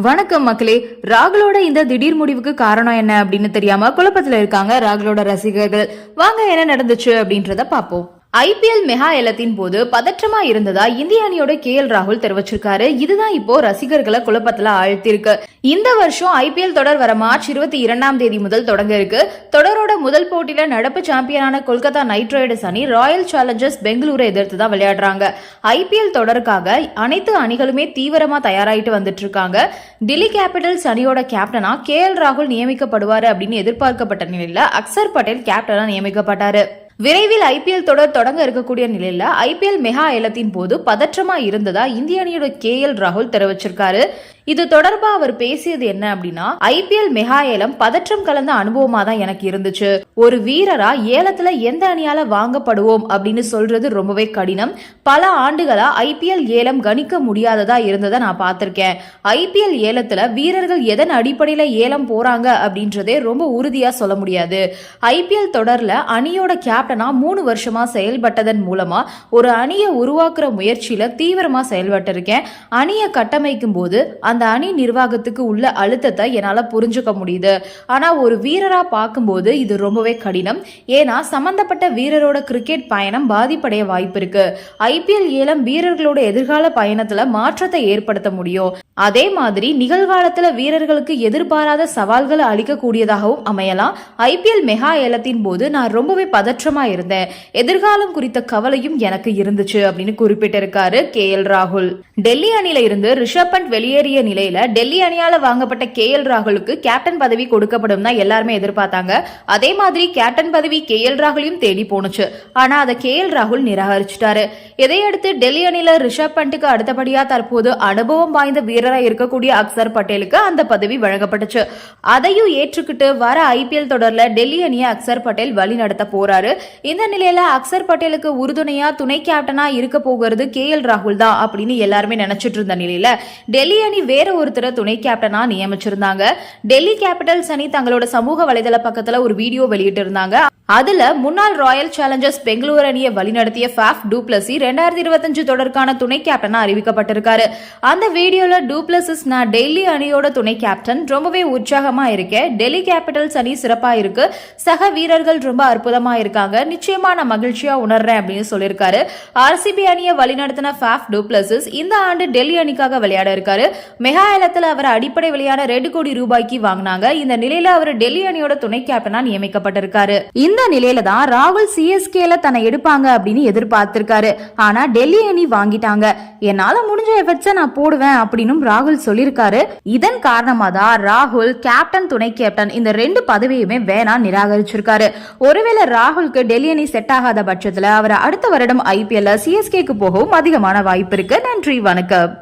வணக்கம் மக்களே. ராகுலோட இந்த திடீர் முடிவுக்கு காரணம் என்ன அப்படின்னு தெரியாம குழப்பத்துல இருக்காங்க ராகுலோட ரசிகர்கள். வாங்க என்ன நடந்துச்சு அப்படின்றத பாப்போம் ஐபிஎல் மெகா ஏலத்தின் போது பதற்றமா இருந்ததா இந்திய அணியோட கே எல் ராகுல் தெரிவிச்சிருக்காரு. இதுதான் இப்போ ரசிகர்களை குழப்பத்துல ஆழ்த்திருக்கு இந்த வருஷம் ஐபிஎல் தொடர் வர மார்ச் இருபத்தி இரண்டாம் தேதி முதல் தொடங்க இருக்கு. தொடரோட முதல் போட்டியில நடப்பு சாம்பியனான கொல்கத்தா நைட் ரைடர்ஸ் அணி ராயல் சேலஞ்சர்ஸ் பெங்களூரை எதிர்த்து தான் விளையாடுறாங்க ஐபிஎல் தொடருக்காக அனைத்து அணிகளுமே தீவிரமா தயாராயிட்டு வந்துட்டு இருக்காங்க டெல்லி கேபிட்டல்ஸ் அணியோட கேப்டனா கே எல் ராகுல் நியமிக்கப்படுவாரு அப்படின்னு எதிர்பார்க்கப்பட்ட நிலையில அக்சர் பட்டேல் கேப்டனா நியமிக்கப்பட்டாரு. விரைவில் ஐபிஎல் தொடர் தொடங்க இருக்கக்கூடிய நிலையில ஐபிஎல் மெகா ஏலத்தின் போது பதற்றமா இருந்ததா இந்திய அணியோட கே எல் ராகுல் தெரிவிச்சிருக்காரு. இது தொடர்பா அவர் பேசியது என்ன அப்படின்னா ஐபிஎல் மெகா ஏலம் பதற்றம் கலந்த அனுபவமா தான் எனக்கு இருந்துச்சு. ஒரு வீரரா ஏலத்துல எந்த அணியால வாங்கப்படுவோம் அப்படின்னு சொல்றது ரொம்பவே கடினம். பல ஆண்டுகளா ஐபிஎல் ஏலம் கணிக்க முடியாததா இருந்ததை நான் பார்த்திருக்கேன். ஐபிஎல் ஏலத்துல வீரர்கள் எதன் அடிப்படையில ஏலம் போறாங்க அப்படின்றதே ரொம்ப உறுதியா சொல்ல முடியாது. ஐபிஎல் தொடர்ல அணியோட கேப்டனா மூணு வருஷமா செயல்பட்டதன் மூலமா ஒரு அணியை உருவாக்குற முயற்சியில தீவிரமா செயல்பட்டு இருக்கேன் அணியை கட்டமைக்கும் போது அந்த அணி நிர்வாகத்துக்கு உள்ள அழுத்தத்தை என்னால புரிஞ்சுக்க முடியுது. ஆனா ஒரு வீரரா பார்க்கும்போது இது ரொம்பவே கடினம். ஏன்னா சம்பந்தப்பட்ட வீரரோட கிரிக்கெட் பயணம் பாதிப்படைய வாய்ப்பு இருக்கு. ஐபிஎல் ஏலம் வீரர்களோட எதிர்கால பயணத்துல மாற்றத்தை ஏற்படுத்த முடியும். அதே மாதிரி நிகழ்காலத்துல வீரர்களுக்கு எதிர்பாராத சவால்களை அளிக்கக்கூடியதாகவும் அமையலாம். ஐபிஎல் மெகா ஏலத்தின் போது நான் ரொம்பவே பதற்றமா இருந்தேன். எதிர்காலம் குறித்த கவலையும் எனக்கு இருந்துச்சு அப்படின்னு குறிப்பிட்டிருக்காரு கே எல் ராகுல். டெல்லி அணியில இருந்து ரிஷப் பண்ட் வெளியேறிய நிலையில டெல்லி அணியால வாங்கப்பட்ட கே எல் ராகுலுக்கு கேப்டன் பதவி கொடுக்கப்படும் தான் எல்லாருமே எதிர்பார்த்தாங்க. அதே மாதிரி கேப்டன் பதவி கே எல் ராகுலையும் தேடி போனுச்சு ஆனா அதை கே எல் ராகுல் நிராகரிச்சிட்டாரு. இதையடுத்து டெல்லி அணியில ரிஷப் பண்ட்டுக்கு அடுத்தபடியா தற்போது அனுபவம் வாய்ந்த வீரர் இருக்கக்கூடிய அக்சர் பட்டேலுக்கு அந்த பதவி வழங்கப்பட்டுச்சு. அதையும் ஏற்றுக்கிட்டு வர ஐபிஎல் தொடரில் டெல்லி அணியை அக்சர் பட்டேல் வழி நடத்த போறாரு. இந்த நிலையில அக்சர் பட்டேலுக்கு உறுதுணையா துணை கேப்டனா இருக்க போகிறது கே எல் ராகுல் தான் அப்படின்னு எல்லாருமே நினைச்சிட்டு இருந்த நிலையில டெல்லி அணி வேற ஒருத்தரை துணை கேப்டனா நியமிச்சிருந்தாங்க. டெல்லி கேபிட்டல்ஸ் அணி தங்களோட சமூக வலைதள பக்கத்துல ஒரு வீடியோ வெளியிட்டு இருந்தாங்க அதுல முன்னாள் ராயல் சேலஞ்சர்ஸ் பெங்களூர் அணியை வழிநடத்திய ஃபேஃப் டூப்ளசி ரெண்டாயிரத்தி இருபத்தஞ்சு தொடருக்கான துணை கேப்டனா அறிவிக்கப்பட்டிருக்காரு. அந்த வீடியோல டூ டூப்ளசிஸ் நான் டெல்லி அணியோட துணை கேப்டன் ரொம்பவே உற்சாகமா இருக்கேன் டெல்லி கேபிட்டல்ஸ் அணி சிறப்பா இருக்கு. சக வீரர்கள் ரொம்ப அற்புதமா இருக்காங்க. நிச்சயமா நான் மகிழ்ச்சியா உணர்றேன் அப்படின்னு சொல்லியிருக்காரு. ஆர்சிபி அணியை வழிநடத்தின ஃபேஃப் டூப்ளசிஸ் இந்த ஆண்டு டெல்லி அணிக்காக விளையாட இருக்காரு. மெகா ஏலத்தில் அவர் அடிப்படை விலையான ரெண்டு கோடி ரூபாய்க்கு வாங்கினாங்க. இந்த நிலையில அவர் டெல்லி அணியோட துணை கேப்டனா நியமிக்கப்பட்டிருக்காரு. இந்த நிலையில தான் ராகுல் சிஎஸ்கேல தன்னை எடுப்பாங்க அப்படின்னு எதிர்பார்த்திருக்காரு. ஆனா டெல்லி அணி வாங்கிட்டாங்க. என்னால முடிஞ்ச எஃபர்ட்ஸை நான் போடுவேன் அப்படின்னு ராகுல் சொல்லியிருக்காரு. இதன் காரணமா தான் ராகுல் கேப்டன் துணை கேப்டன் இந்த ரெண்டு பதவியுமே வேணாம் நிராகரிச்சிருக்காரு. ஒருவேளை ராகுலுக்கு டெல்லி அணி செட் ஆகாத பட்சத்துல அவர் அடுத்த வருடம் ஐபிஎல்ல சிஎஸ்கேக்கு போகவும் அதிகமான வாய்ப்பு இருக்கு. நன்றி வணக்கம்.